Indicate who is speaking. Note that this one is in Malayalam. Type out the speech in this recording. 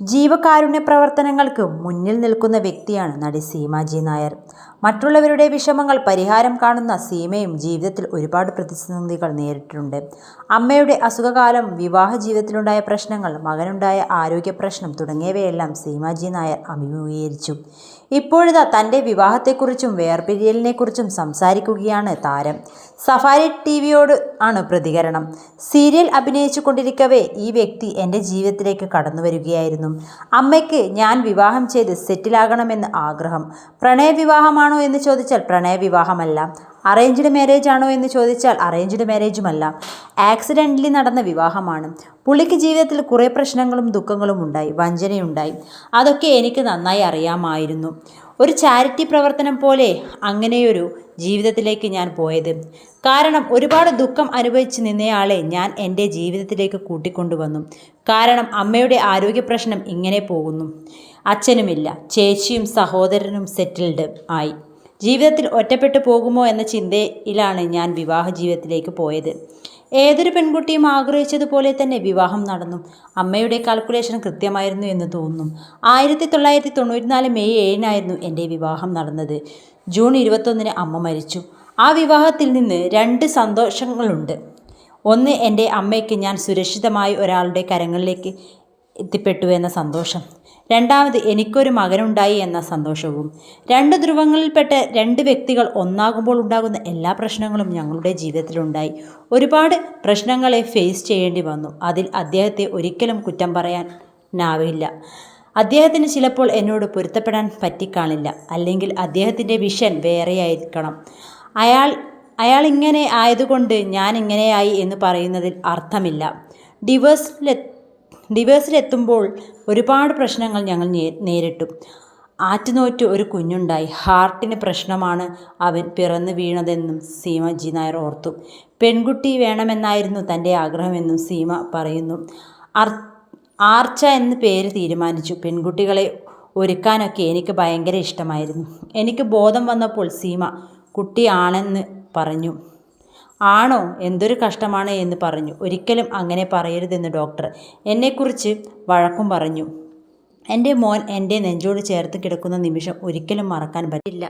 Speaker 1: ജീവകാരുണ്യ പ്രവർത്തനങ്ങൾക്ക് മുന്നിൽ നിൽക്കുന്ന വ്യക്തിയാണ് നടി സീമാജി നായർ. മറ്റുള്ളവരുടെ വിഷമങ്ങൾ പരിഹാരം കാണുന്ന സീമയും ജീവിതത്തിൽ ഒരുപാട് പ്രതിസന്ധികൾ നേരിട്ടിട്ടുണ്ട്. അമ്മയുടെ അസുഖകാലം, വിവാഹ ജീവിതത്തിലുണ്ടായ പ്രശ്നങ്ങൾ, മകനുണ്ടായ ആരോഗ്യ പ്രശ്നം തുടങ്ങിയവയെല്ലാം സീമാജി നായർ അഭിമുഖീകരിച്ചു. ഇപ്പോഴിതാ തന്റെ വിവാഹത്തെക്കുറിച്ചും വേർപിരിയലിനെക്കുറിച്ചും സംസാരിക്കുകയാണ് താരം. സഫാരി ടി വിയോട് ആണ് പ്രതികരണം. സീരിയൽ അഭിനയിച്ചു കൊണ്ടിരിക്കവേ ഈ വ്യക്തി എന്റെ ജീവിതത്തിലേക്ക് കടന്നു വരികയായിരുന്നു അമ്മയ്ക്ക് ഞാൻ വിവാഹം ചെയ്ത് സെറ്റിലാകണമെന്ന് ആഗ്രഹം. പ്രണയവിവാഹമാണോ എന്ന് ചോദിച്ചാൽ പ്രണയവിവാഹമല്ല. അറേഞ്ച്ഡ് മാരേജ് ആണോ എന്ന് ചോദിച്ചാൽ അറേഞ്ച്ഡ് മാരേജുമല്ല. ആക്സിഡന്റലി നടന്ന വിവാഹമാണ്. പുള്ളിക്ക് ജീവിതത്തിൽ കുറേ പ്രശ്നങ്ങളും ദുഃഖങ്ങളും ഉണ്ടായി. വഞ്ചനയുണ്ടായി. അതൊക്കെ എനിക്ക് നന്നായി അറിയാമായിരുന്നു. ഒരു ചാരിറ്റി പ്രവർത്തനം പോലെ അങ്ങനെയൊരു ജീവിതത്തിലേക്ക് ഞാൻ പോയത്. കാരണം ഒരുപാട് ദുഃഖം അനുഭവിച്ച് നിന്നയാളെ ഞാൻ എന്റെ ജീവിതത്തിലേക്ക് കൂട്ടിക്കൊണ്ടുവന്നു. കാരണം അമ്മയുടെ ആരോഗ്യ പ്രശ്നം ഇങ്ങനെ പോകുന്നു. അച്ഛനുമില്ല. ചേച്ചിയും സഹോദരനും സെറ്റിൽഡ് ആയി. ജീവിതത്തിൽ ഒറ്റപ്പെട്ടു പോകുമോ എന്ന ചിന്തയിലാണ് ഞാൻ വിവാഹ ജീവിതത്തിലേക്ക് പോയത്. ഏതൊരു പെൺകുട്ടിയും ആഗ്രഹിച്ചതുപോലെ തന്നെ വിവാഹം നടന്നു. അമ്മയുടെ കാൽക്കുലേഷൻ കൃത്യമായിരുന്നു എന്ന് തോന്നുന്നു. ആയിരത്തി തൊള്ളായിരത്തി തൊണ്ണൂറ്റിനാല് മെയ് ഏഴിനായിരുന്നു എന്റെ വിവാഹം നടന്നത്. ജൂൺ ഇരുപത്തൊന്നിന് അമ്മ മരിച്ചു. ആ വിവാഹത്തിൽ നിന്ന് രണ്ട് സന്തോഷങ്ങളുണ്ട്. ഒന്ന് എന്റെ അമ്മയ്ക്ക് ഞാൻ സുരക്ഷിതമായി ഒരാളുടെ കരങ്ങളിലേക്ക് എത്തിപ്പെട്ടു എന്ന സന്തോഷം. രണ്ടാമത് എനിക്കൊരു മകനുണ്ടായി എന്ന സന്തോഷവും. രണ്ട് ധ്രുവങ്ങളിൽപ്പെട്ട രണ്ട് വ്യക്തികൾ ഒന്നാകുമ്പോൾ ഉണ്ടാകുന്ന എല്ലാ പ്രശ്നങ്ങളും ഞങ്ങളുടെ ജീവിതത്തിലുണ്ടായി. ഒരുപാട് പ്രശ്നങ്ങളെ ഫേസ് ചെയ്യേണ്ടി വന്നു. അതിൽ അദ്ദേഹത്തെ ഒരിക്കലും കുറ്റം പറയാനാവില്ല. അദ്ദേഹത്തിന് ചിലപ്പോൾ എന്നോട് പൊരുത്തപ്പെടാൻ പറ്റിക്കാണില്ല. അല്ലെങ്കിൽ അദ്ദേഹത്തിന്റെ വിഷൻ വേറെയായിരിക്കണം. അയാൾ അയാൾ ഇങ്ങനെ ആയതുകൊണ്ട് ഞാൻ ഇങ്ങനെയായി എന്ന് പറയുന്നതിൽ അർത്ഥമില്ല. ഡിവോഴ്സിലെത്തുമ്പോൾ ഒരുപാട് പ്രശ്നങ്ങൾ ഞങ്ങൾ നേരിട്ടു. ആറ്റുനോറ്റ് ഒരു കുഞ്ഞുണ്ടായി. ഹാർട്ടിന് പ്രശ്നമാണ് അവൻ പിറന്നു വീണതെന്നും സീമ ജി നായർ ഓർത്തു. പെൺകുട്ടി വേണമെന്നായിരുന്നു തന്റെ ആഗ്രഹമെന്നും സീമ പറയുന്നു. ആർച്ച എന്ന് പേര് തീരുമാനിച്ചു. പെൺകുട്ടികളെ ഒരുക്കാനൊക്കെ എനിക്ക് ഭയങ്കര ഇഷ്ടമായിരുന്നു. എനിക്ക് ബോധം വന്നപ്പോൾ സീമ കുട്ടിയാണെന്ന് പറഞ്ഞു. ആണോ എന്തൊരു കഷ്ടമാണ് എന്ന് പറഞ്ഞു. ഒരിക്കലും അങ്ങനെ പറയരുതെന്ന് ഡോക്ടർ എന്നെക്കുറിച്ച് വഴക്കും പറഞ്ഞു. എന്റെ മോൻ എന്റെ നെഞ്ചോട് ചേർത്ത് കിടക്കുന്ന നിമിഷം ഒരിക്കലും മറക്കാൻ പറ്റില്ല.